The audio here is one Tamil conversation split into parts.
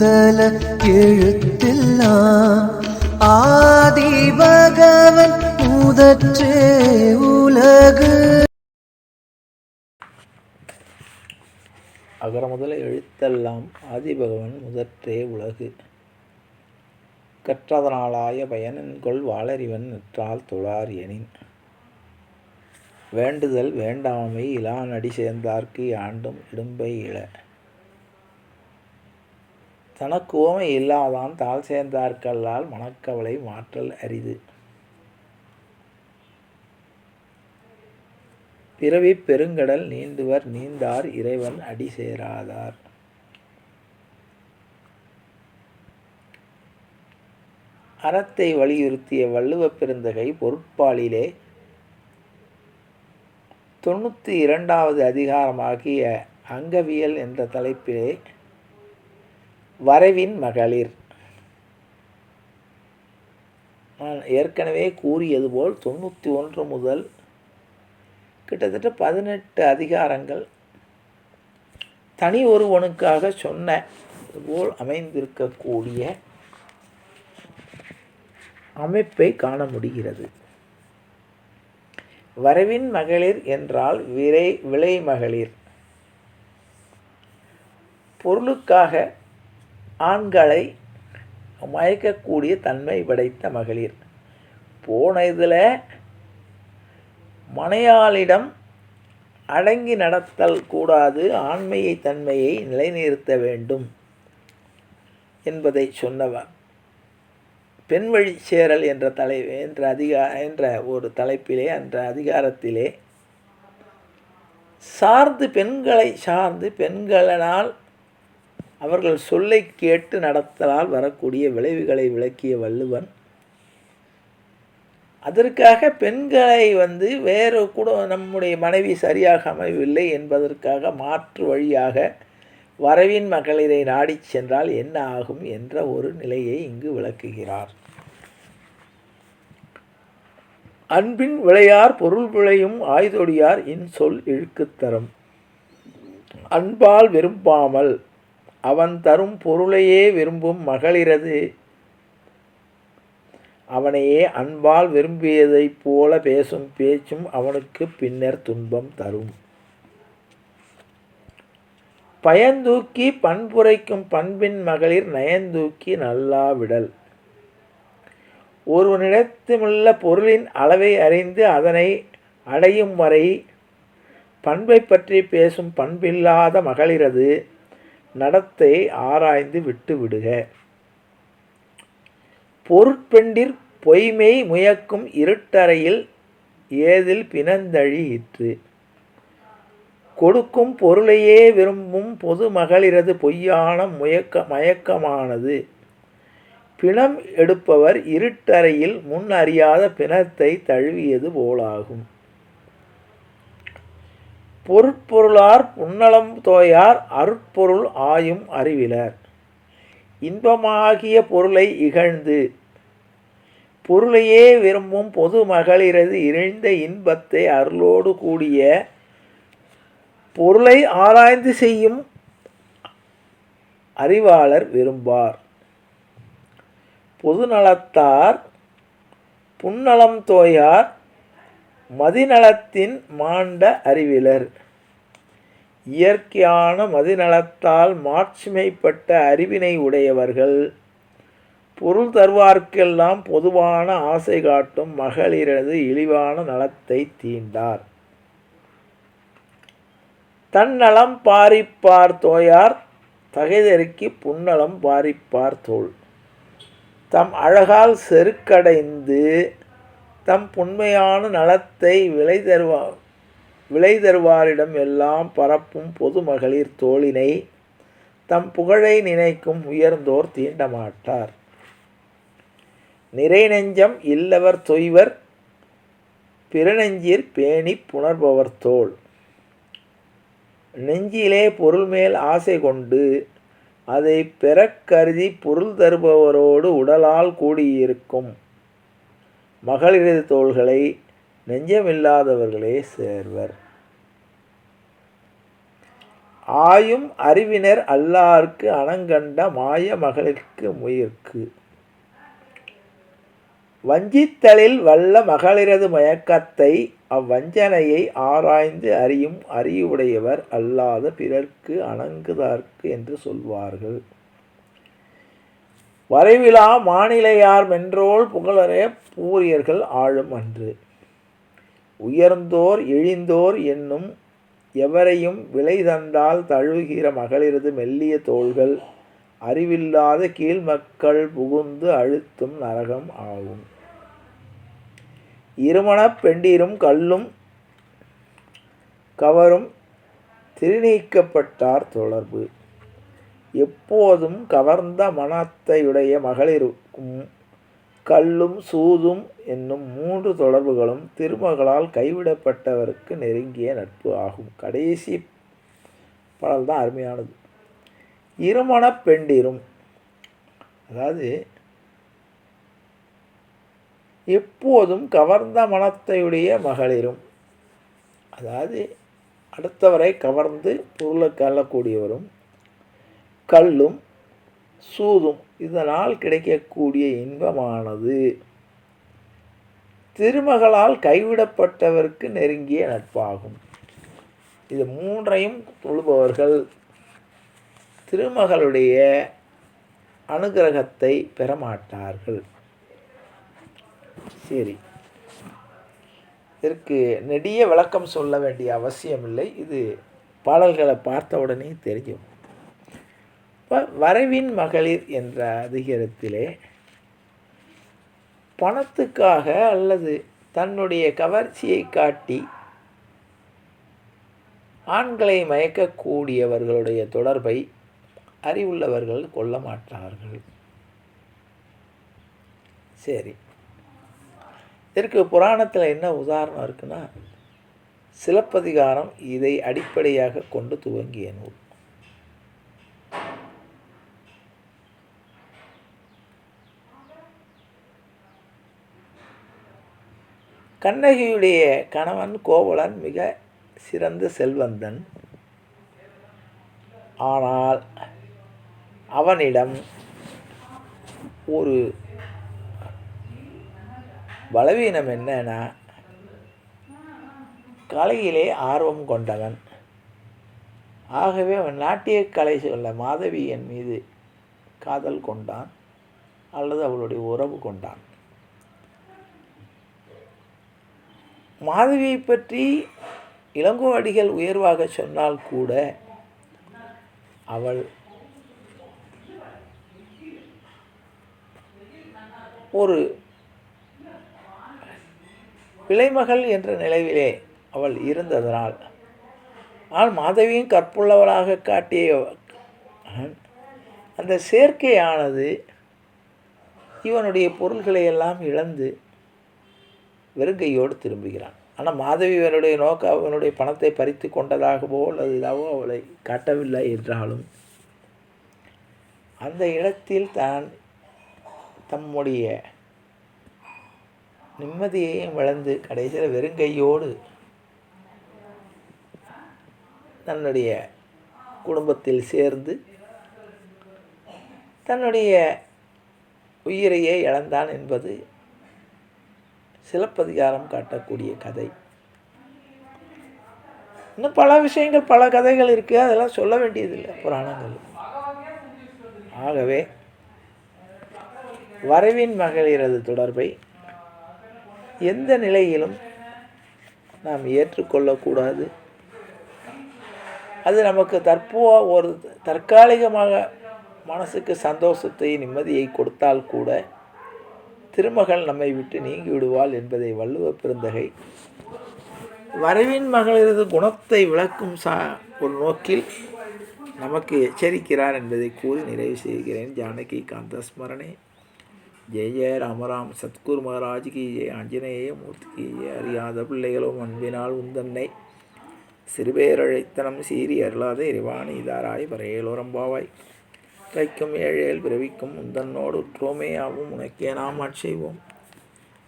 முதல எழுத்தெல்லாம் ஆதி பகவன் முதற்றே உலகு. அகர முதல எழுத்தெல்லாம் ஆதிபகவன் முதற்றே உலகு. கற்றதனாலாய பயனென்கொள் வாளறிவன் நிற்றால் தொழார் எனின். வேண்டுதல் வேண்டாமை இலானடி சேர்ந்தார்க்கு ஆண்டும் இடும்பை இழ தனக்கு ஓமை இல்லாதான் தாழ் சேர்ந்தார்கல்லால் மனக்கவலை மாற்றல் அரிது. பிறவி பெருங்கடல் நீந்துவர் நீந்தார் இறைவன் அடி சேராதார். அறத்தை வலியுறுத்திய வள்ளுவ பெருந்தகை பொருட்பாலிலே தொண்ணூற்றி இரண்டாவது அதிகாரமாகிய அங்கவியல் என்ற தலைப்பிலே வரைவின் மகளிர். நான் ஏற்கனவே கூறியது போல் தொண்ணூற்றி ஒன்று முதல் கிட்டத்தட்ட பதினெட்டு அதிகாரங்கள். தனி ஒருவனுக்காக சொன்ன போல் அமைந்திருக்கக்கூடிய அமைப்பை காண முடிகிறது. வரவின் மகளிர் என்றால் விரை விலை மகளிர். பொருளுக்காக ஆண்களை மயக்கக்கூடிய தன்மை படைத்த மகளிர். போன இதில் மனையாளிடம் அடங்கி நடத்தல் கூடாது ஆண்மையை தன்மையை நிலைநிறுத்த வேண்டும் என்பதை சொன்னவர். பெண் வழி சேரல் என்ற தலை என்ற அதிகா என்ற ஒரு தலைப்பிலே என்ற அதிகாரத்திலே சார்ந்து பெண்களை சார்ந்து பெண்களினால் அவர்கள் சொல்லை கேட்டு நடத்தலால் வரக்கூடிய விளைவுகளை விளக்கிய வள்ளுவன் அதற்காக பெண்களை வந்து வேறு கூட நம்முடைய மனைவி சரியாக அமையவில்லை என்பதற்காக மாற்று வழியாக வரவின் மகளிரை நாடிச் சென்றால் என்ன ஆகும் என்ற ஒரு நிலையை இங்கு விளக்குகிறார். அன்பின் விளையார் பொருள் விளையும் ஆய்தொடியார் இன்சொல் இழுக்குத்தரும். அன்பால் விரும்பாமல் அவன் தரும் பொருளையே விரும்பும் மகளிரது. அவனையே அன்பால் விரும்பியதைப் போல பேசும் பேச்சும் அவனுக்கு பின்னர் துன்பம் தரும். பயந்தூக்கி பண்புரைக்கும் பண்பின் மகளிர் நயந்தூக்கி நல்லா விடல். ஒருவனிடத்திலுள்ள பொருளின் அளவை அறிந்து அதனை அடையும் வரை பண்பை பற்றி பேசும் பண்பில்லாத மகளிரது. நடத்தை ஆராய்ந்து விட்டு விடுக. பொருட்பெண்டிற் பொய்மை முயக்கும் இருட்டறையில் ஏதில் பிணந்தழியிற்று. கொடுக்கும் பொருளையே விரும்பும் பொது மகளிரது பொய்யான முயக்க மயக்கமானது. பிணம் எடுப்பவர் இருட்டறையில் முன் அறியாத பிணத்தை தழுவியது போலாகும். பொருட்பொருளார் புன்னலம் தோயார் அருட்பொருள் ஆயும் அறிவிலர். இன்பமாகிய பொருளை இகழ்ந்து பொருளையே விரும்பும் பொது மகளிரது இணைந்த இன்பத்தை அருளோடு கூடிய பொருளை ஆராய்ந்து செய்யும் அறிவாளர் விரும்பார். பொதுநலத்தார் புன்னலம் தோயார் மதிநலத்தின் மாண்ட அறிவிலர். இயற்கையான மதிநலத்தால் மாட்சிமைப்பட்ட அறிவினை உடையவர்கள். பொருள் தருவார்க்கெல்லாம் பொதுவான ஆசை காட்டும் மகளிரது இழிவான நலத்தை தீண்டார். தன்னலம் பாரிப்பார் தோயார் தகைதெருக்கி புன்னலம் பாரிப்பார் தோல் தம் அழகால் செருக்கடைந்து தம் புண்மையான நலத்தை விலை தருவா விலை தருவாரிடம் எல்லாம் பரப்பும் பொது மகளிர் தோளினை தம் புகழை நினைக்கும் உயர்ந்தோர் தீண்டமாட்டார் நிறை நெஞ்சம் இல்லவர் தொய்வர் பிறநெஞ்சிற் பேணி புணர்பவர் தோல் நெஞ்சிலே பொருள் மேல் ஆசை கொண்டு அதை பெறக்கருதி பொருள் தருபவரோடு உடலால் கூடியிருக்கும் மகளிரது தோள்களை நெஞ்சமில்லாதவர்களே சேர்வர். ஆயும் அறிவினர் அல்லார்க்கு அணங்கண்ட மாய மகளிர்க்கு முயற்கு வஞ்சித்தலில் வல்ல மகளிரது மயக்கத்தை அவ்வஞ்சனையை ஆராய்ந்து அறியும் அறிவுடையவர் அல்லாத பிறர்க்கு அணங்குதார்க்கு என்று சொல்வார்கள். வரைவிலா மாநிலையார் மென்றோள் புகழரே பூரியர்கள் ஆளும் அன்று. உயர்ந்தோர் எழிந்தோர் என்னும் எவரையும் விலை தந்தால் தழுவுகிற மகளிரது மெல்லிய தோள்கள் அறிவில்லாத கீழ்மக்கள் புகுந்து அழுத்தும் நரகம் ஆகும். இருமணப் பெண்டீரும் கல்லும் கவரும் திருநீக்கப்பட்டார் தொடர்பு. எப்போதும் கவர்ந்த மனத்தையுடைய மகளிருக்கும் கல்லும் சூதும் என்னும் மூன்று தொடர்புகளும் திருமகளால் கைவிடப்பட்டவருக்கு நெருங்கிய நட்பு ஆகும். கடைசி பாடல் தான் அருமையானது. இருமணப் பெண்டிரும். அதாவது எப்போதும் கவர்ந்த மனத்தையுடைய மகளிரும். அதாவது அடுத்தவரை கவர்ந்து பொருளை கல்லக்கூடியவரும் கல்லும் சூதும் இதனால் கிடைக்கக்கூடிய இன்பமானது. திருமகளால் கைவிடப்பட்டவருக்கு நெருங்கிய நட்பாகும். இது மூன்றையும் தொழுபவர்கள் திருமகளுடைய அனுகிரகத்தை பெறமாட்டார்கள். சரி. இதற்கு நெடிய விளக்கம் சொல்ல வேண்டிய அவசியமில்லை. இது பாடல்களை பார்த்த உடனே தெரியும். இப்போ வரவின் மகளிர் என்ற அதிகாரத்திலே பணத்துக்காக அல்லது தன்னுடைய கவர்ச்சியை காட்டி ஆண்களை மயக்கக்கூடியவர்களுடைய தொடர்பை அறிவுள்ளவர்கள் கொள்ள மாட்டார்கள். சரி. இதற்கு புராணத்தில் என்ன உதாரணம் இருக்குன்னா சிலப்பதிகாரம் இதை அடிப்படையாக கொண்டு துவங்கிய நூல். கண்ணகியுடைய கணவன் கோவலன் மிக சிறந்த செல்வந்தன். ஆனால் அவனிடம் ஒரு பலவீனம் என்னன்னா கலையிலே ஆர்வம் கொண்டவன். ஆகவே அவன் நாட்டிய கலை சொல்ல மாதவியின் மீது காதல் கொண்டான் அல்லது அவளுடைய உறவு கொண்டான். மாதவியை பற்றி இளங்கோவடிகள் உயர்வாக சொன்னால் கூட அவள் ஒரு பிழைமகள் என்ற நிலையிலே அவள் இருந்ததனால். ஆனால் மாதவியும் கற்புள்ளவளாக காட்டிய அந்த சேர்க்கையானது இவனுடைய பொருள்களை எல்லாம் இழந்து வெறுங்கையோடு திரும்புகிறான். ஆனால் மாதவி அவனுடைய நோக்கம் அவனுடைய பணத்தை பறித்து கொண்டதாகவோ அல்லது இதாகவோ அவளை காட்டவில்லை என்றாலும் அந்த இடத்தில் தான் தம்முடைய நிம்மதியையும் வளர்ந்து கடைசியில் வெறுங்கையோடு தன்னுடைய குடும்பத்தில் சேர்ந்து தன்னுடைய உயிரையே இழந்தான் என்பது சிலப்பதிகாரம் காட்டக்கூடிய கதை. இன்னும் பல விஷயங்கள் பல கதைகள் இருக்குது அதெல்லாம் சொல்ல வேண்டியதில்லை புராணங்கள். ஆகவே வரவின் மகளிரது தொடர்பை எந்த நிலையிலும் நாம் ஏற்றுக்கொள்ளக்கூடாது. அது நமக்கு தற்போ ஒரு தற்காலிகமாக மனசுக்கு சந்தோஷத்தை நிம்மதியை கொடுத்தால் கூட திருமகள் நம்மை விட்டு நீங்கி விடுவாள் என்பதை வள்ளுவ பெருந்தகை வரவின் மகளிரது குணத்தை விளக்கும் சா ஒரு நோக்கில் நமக்கு எச்சரிக்கிறார் என்பதை கூறி நிறைவு செய்கிறேன். ஜானகி காந்த ஸ்மரணே ஜெய ஜெய ராமராம். சத்குரு மகாராஜ் கி ஜெய. ஆஞ்சநேய மூர்த்திக்கு ஜெய. அறியாத பிள்ளைகளும் அன்பினால் உந்தன்னை சிறுபேரழைத்தனம் சீறி அருளாத இறைவாணி இதாராய் வரையலோரம்பாவாய் கைக்கும் ஏழையில் பிறவிக்கும் உந்தன்னோடு உற்றோமே ஆகும் உனக்கே நாம் ஆட்செய்வோம்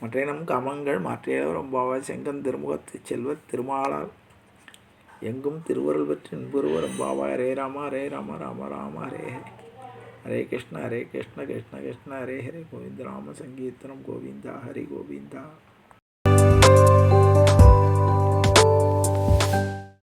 மற்ற கமங்கள் கமங்கள் மாற்றியலோரம்பாவாய் செங்கன் திருமுகத்து செல்வத் திருமாலால். எங்கும் திருவருள் பற்றி இன்புருவரும் பாவா ஹரே ராமா ஹரே ராம ராம ராம ஹரே ஹரே ஹரே கிருஷ்ண ஹரே கிருஷ்ண கிருஷ்ண கிருஷ்ண ஹரே ஹரே கோவிந்த. ராம சங்கீர்த்தனம் கோவிந்தா ஹரி கோவிந்தா.